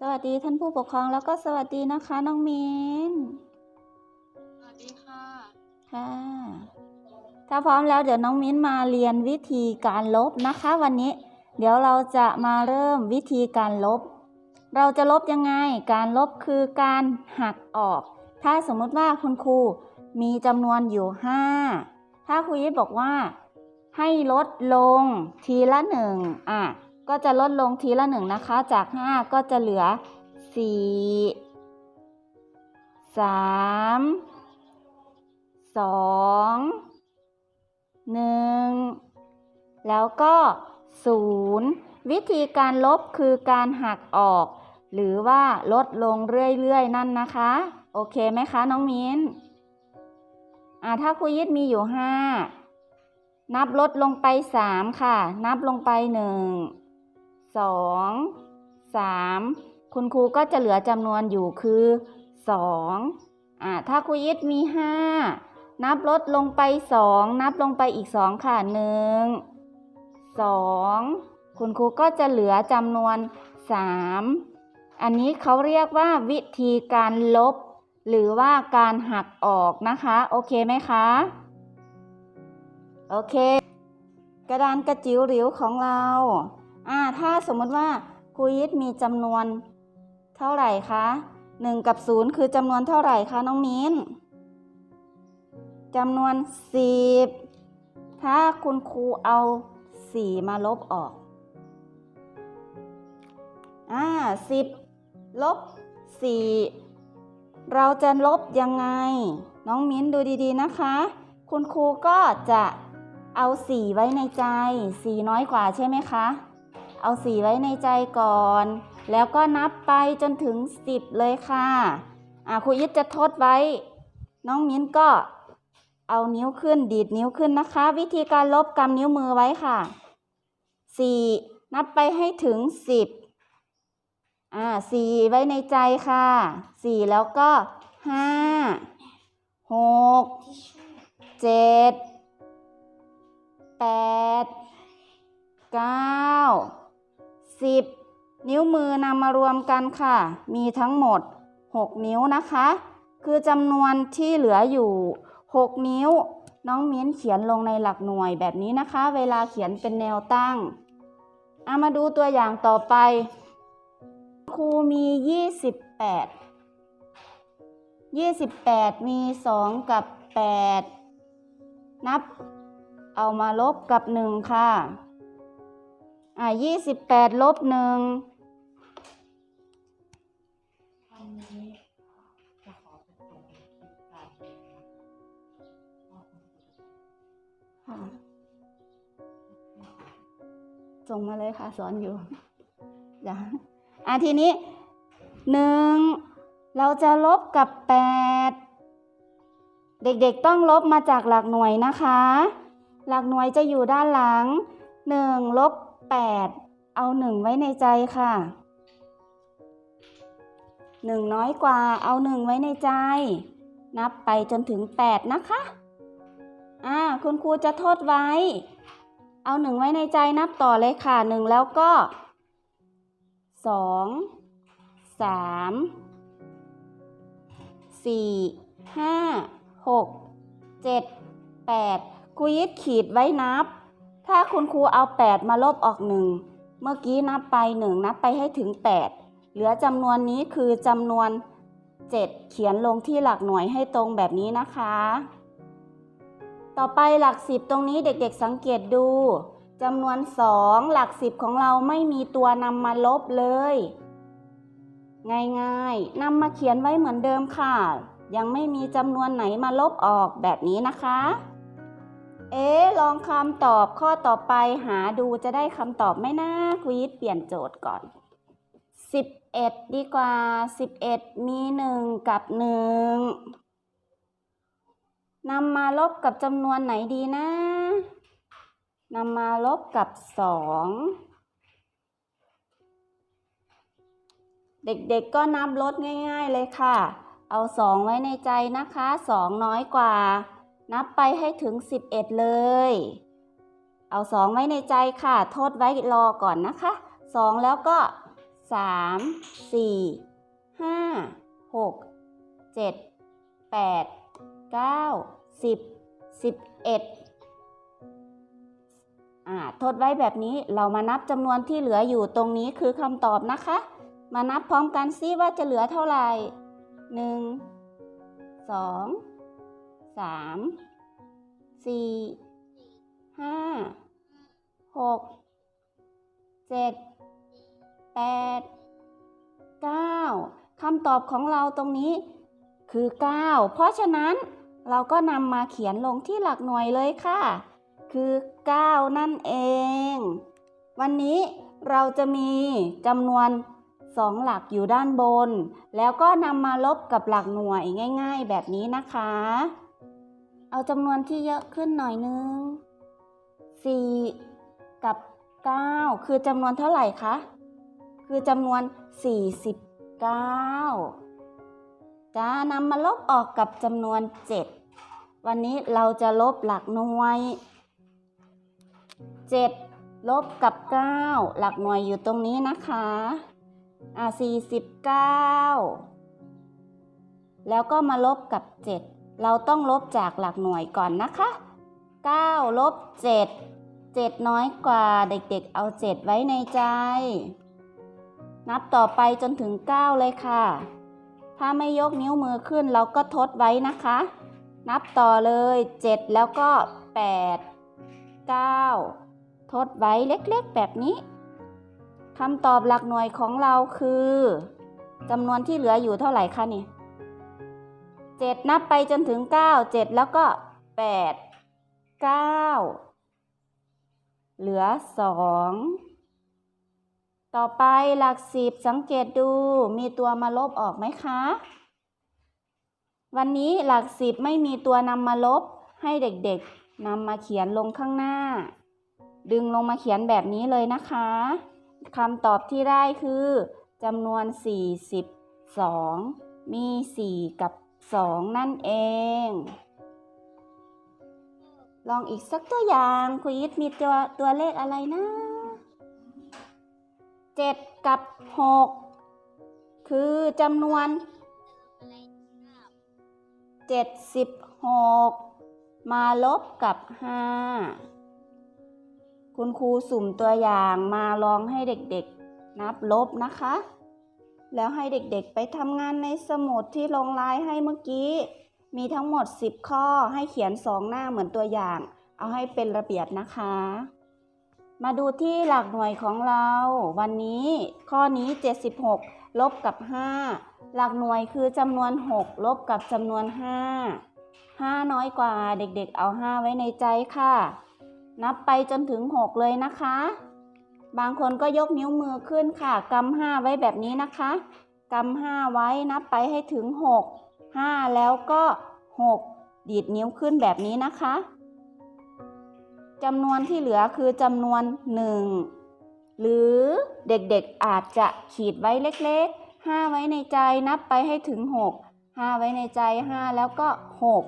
สวัสดีท่านผู้ปกครองแล้วก็สวัสดีนะคะ น้องมินสวัสดีค่ะ ค่ะ ถ้าพร้อมแล้วเดี๋ยวน้องมิ้นมาเรียนวิธีการลบนะคะ วันนี้ เดี๋ยวเราจะมาเริ่มวิธีการลบ เราจะลบยังไง การลบคือการหักออก ถ้าสมมุติว่าคุณครูมีจำนวนอยู่ 5 ถ้าครูยิปบอกว่า ให้ลดลงทีละหนึ่งอะ ก็จะลดลงทีละหนึ่งนะคะ จาก 5 ก็จะเหลือ 4 3สองหนึ่งแล้วก็ศูนย์วิธีการลบคือการหักออก หรือว่าลดลงเรื่อยๆ นั่นนะคะ โอเคไหมคะน้องมิ้นอ่าถ้าครูยิดมีอยู่ห้านับลดลงไปสามค่ะ นับลงไปห นึ่งสองสามคุณครูก็จะเหลือจำนวนอยู่คือสองอ่าถ้าครูยิดมีห้านับลดลงไปสองนับลงไปอีกสองค่ะหนึ่งสองคุณครูก็จะเหลือจำนวนสามอันนี้เขาเรียกว่าวิธีการลบ หรือว่าการหักออกนะคะ โอเคไหมคะ โอเค กระดานกระจิ๋วหริวของเรา อ่าถ้าสมมติว่าครูยิดมีจำนวนเท่าไหร่คะหนึ่งกับศูนย์คือจำนวนเท่าไหร่คะน้องมิ้นจำนวนสิบถ้าคุณครูเอาสี่มาลบออกอ่าสิบลบสี่เราจะลบยังไง น้องมิ้นดูดีๆนะคะ คุณครูก็จะเอาสี่ไว้ในใจสี่น้อยกว่าใช่ไหมคะ เอาสี่ไว้ในใจก่อน แล้วก็นับไปจนถึงสิบเลยค่ะอ่าครูยิดจะทดไว้ น้องมิ้นก็เอานิ้วขึ้นดีดนิ้วขึ้นนะคะ วิธีการลบกำนิ้วมือไว้ค่ะสี่นับไปให้ถึงสิบอ่าสี่ไว้ในใจค่ะสี่แล้วก็ห้าหกเจ็ดแปดเก้าสิบนิ้วมือนำมารวมกันค่ะ มีทั้งหมด 6 นิ้วนะคะ คือจำนวนที่เหลืออยู่ 6 นิ้ว น้องมิ้นเขียนลงในหลักหน่วยแบบนี้นะคะ เวลาเขียนเป็นแนวตั้งเอามาดูตัวอย่างต่อไป ครูมี 28 28 มี 2 กับ 8 นับ เอามาลบกับ 1 ค่ะ อ่ายี่สิบแปดลบหนึ่งวันนี้จะขอไปส่งคลิปกาเรียนะคะว่าคุณครูจะส่งมาเลยค่ะ สอนอยู่จ้ะอะทีนี้หนึ่งเราจะลบกับแปดเด็กๆต้องลบมาจากหลักหน่วยนะคะ หลักหน่วยจะอยู่ด้านหลังหนึ่งลบ แปดเอาหนึ่งไว้ในใจค่ะหนึ่งน้อยกว่า เอาหนึ่งไว้ในใจ นับไปจนถึงแปดนะคะ อ่า คุณครูจะโทษไว้ เอาหนึ่งไว้ในใจนับต่อเลยค่ะหนึ่งแล้วก็สองสามสี่ห้าหกเจ็ดแปดครูยิดขีดไว้นับ ถ้าคุณครูเอาแปดมาลบออกหนึ่งเมื่อกี้นับไปหนึ่งนับไปให้ถึงแปดเหลือจำนวนนี้คือจำนวนเจ็ดเขียนลงที่หลักหน่วยให้ตรงแบบนี้นะคะ ต่อไปหลักสิบตรงนี้เด็กๆสังเกตดูจำนวนสองหลักสิบของเราไม่มีตัวนำมาลบเลย ง่ายๆนำมาเขียนไว้เหมือนเดิมค่ะ ยังไม่มีจำนวนไหนมาลบออกแบบนี้นะคะ เอ๊ลองคำตอบข้อต่อไปหาดูจะได้คำตอบไหมนะควิดเปลี่ยนโจทย์ก่อน 11 ดีกว่า 11 มี 1 กับ 1นำมาลบกับจำนวนไหนดีนะนำมาลบกับสองเด็กๆ ก็นับลดง่าย ๆ เลยค่ะ เอาสองไว้ในใจนะคะสองน้อยกว่า นับไปให้ถึง 11 เลย เอาสองไว้ในใจค่ะ โทษไว้รอก่อนนะคะสองแล้วก็สามสี่ห้าหกเจ็ดแปดเก้าสิบสิบเอ็ดอ่าทดไว้แบบนี้เรามานับจำนวนที่เหลืออยู่ตรงนี้คือคำตอบนะคะ มานับพร้อมกันซิว่าจะเหลือเท่าไหร่หนึ่งสอง สามสี่ห้าหกเจ็ดแปดเก้าคำตอบของเราตรงนี้คือ 9 เพราะฉะนั้นเราก็นำมาเขียนลงที่หลักหน่วยเลยค่ะ คือ 9 นั่นเอง วันนี้เราจะมีจำนวน 2 หลักอยู่ด้านบน แล้วก็นำมาลบกับหลักหน่วยง่าย ๆ แบบนี้นะคะ เอาจำนวนที่เยอะขึ้นหน่อยนึง 4 กับ 9 คือจำนวนเท่าไหร่คะ คือจำนวน 49 จะนำมาลบออกกับจำนวน 7 วันนี้เราจะลบหลักหน่วย 7 ลบกับ 9 หลักหน่วยอยู่ตรงนี้นะคะอ่า49 แล้วก็มาลบกับ 7 เราต้องลบจากหลักหน่วยก่อนนะคะ 9 ลบ 7 7 น้อยกว่าเด็กๆ เอา 7 ไว้ในใจ นับต่อไปจนถึง 9 เลยค่ะ ถ้าไม่ยกนิ้วมือขึ้นเราก็ทดไว้นะคะ นับต่อเลย 7 แล้วก็ 8 9 ทดไว้เล็กๆ แบบนี้คำตอบหลักหน่วยของเราคือจำนวนที่เหลืออยู่เท่าไหร่คะนี่ 7 นับไปจนถึง 9 7 แล้วก็ 8 9 เหลือ 2 ต่อไปหลักสิบสังเกตดูมีตัวมาลบออกไหมคะ วันนี้หลักสิบไม่มีตัวนำมาลบให้เด็กๆนำมาเขียนลงข้างหน้า ดึงลงมาเขียนแบบนี้เลยนะคะคำตอบที่ได้คือจำนวน 42 มี 4 กับ 2 นั่นเอง ลองอีกสักตัวอย่างคุยยิดมีตัวตัวเลขอะไรนะ 7 กับ 6 คือจำนวน 76 มาลบกับ 5 คุณครูสุ่มตัวอย่างมาลองให้เด็กๆ นับลบนะคะ แล้วให้เด็กๆไปทำงานในสมุดที่ลงลายให้เมื่อกี้ มีทั้งหมด 10 ข้อให้เขียน 2 หน้าเหมือนตัวอย่าง เอาให้เป็นระเบียบนะคะ มาดูที่หลักหน่วยของเรา วันนี้ข้อนี้ 76 ลบกับ 5 หลักหน่วยคือจำนวน 6 ลบกับจำนวน 5 5 น้อยกว่าเด็กๆเอา 5 ไว้ในใจค่ะ นับไปจนถึง 6 เลยนะคะ บางคนก็ยกนิ้วมือขึ้นค่ะกำ5ไว้แบบนี้นะคะกำ5ไว้นับไปให้ถึง 6 5 แล้วก็ 6 ดีดนิ้วขึ้นแบบนี้นะคะจำนวนที่เหลือคือจำนวน 1 หรือเด็กๆอาจจะขีดไว้เล็กๆ 5 ไว้ในใจนับไปให้ถึง 6 5 ไว้ในใจ 5 แล้วก็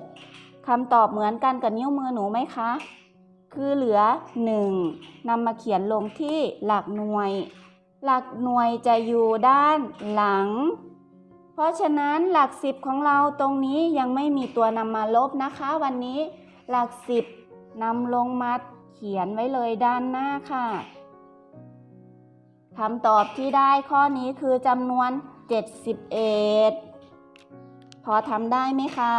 6คำตอบเหมือนกันกับนิ้วมือหนูไหมคะ คือเหลือ 1นำมาเขียนลงที่หลักหน่วย หลักหน่วยจะอยู่ด้านหลัง เพราะฉะนั้นหลักสิบของเราตรงนี้ยังไม่มีตัวนำมาลบนะคะ วันนี้หลักสิบนำลงมาเขียนไว้เลยด้านหน้าค่ะคำตอบที่ได้ข้อนี้คือจำนวน 71 พอทำได้ไหมคะ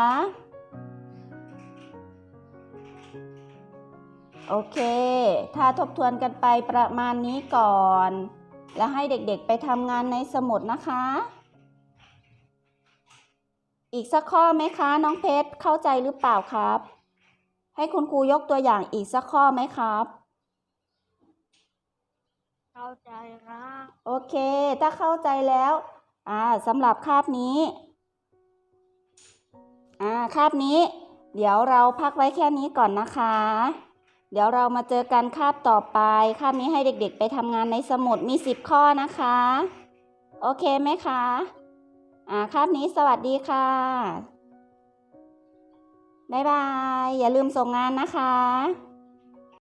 โอเค ถ้าทบทวนกันไปประมาณนี้ก่อน แล้วให้เด็กๆไปทำงานในสมุดนะคะ อีกสักข้อไหมคะน้องเพชรเข้าใจหรือเปล่าครับ ให้คุณครูยกตัวอย่างอีกสักข้อไหมครับ เข้าใจครับโอเค ถ้าเข้าใจแล้วอ่าสำหรับคาบนี้อ่าคาบนี้ เดี๋ยวเราพักไว้แค่นี้ก่อนนะคะ เดี๋ยวเรามาเจอกันคาบต่อไป คาบนี้ให้เด็กๆ ไปทำงานในสมุดมี 10 ข้อนะคะ โอเคไหมคะ อ่า คาบนี้สวัสดีค่ะ บ๊ายบาย อย่าลืมส่งงานนะคะ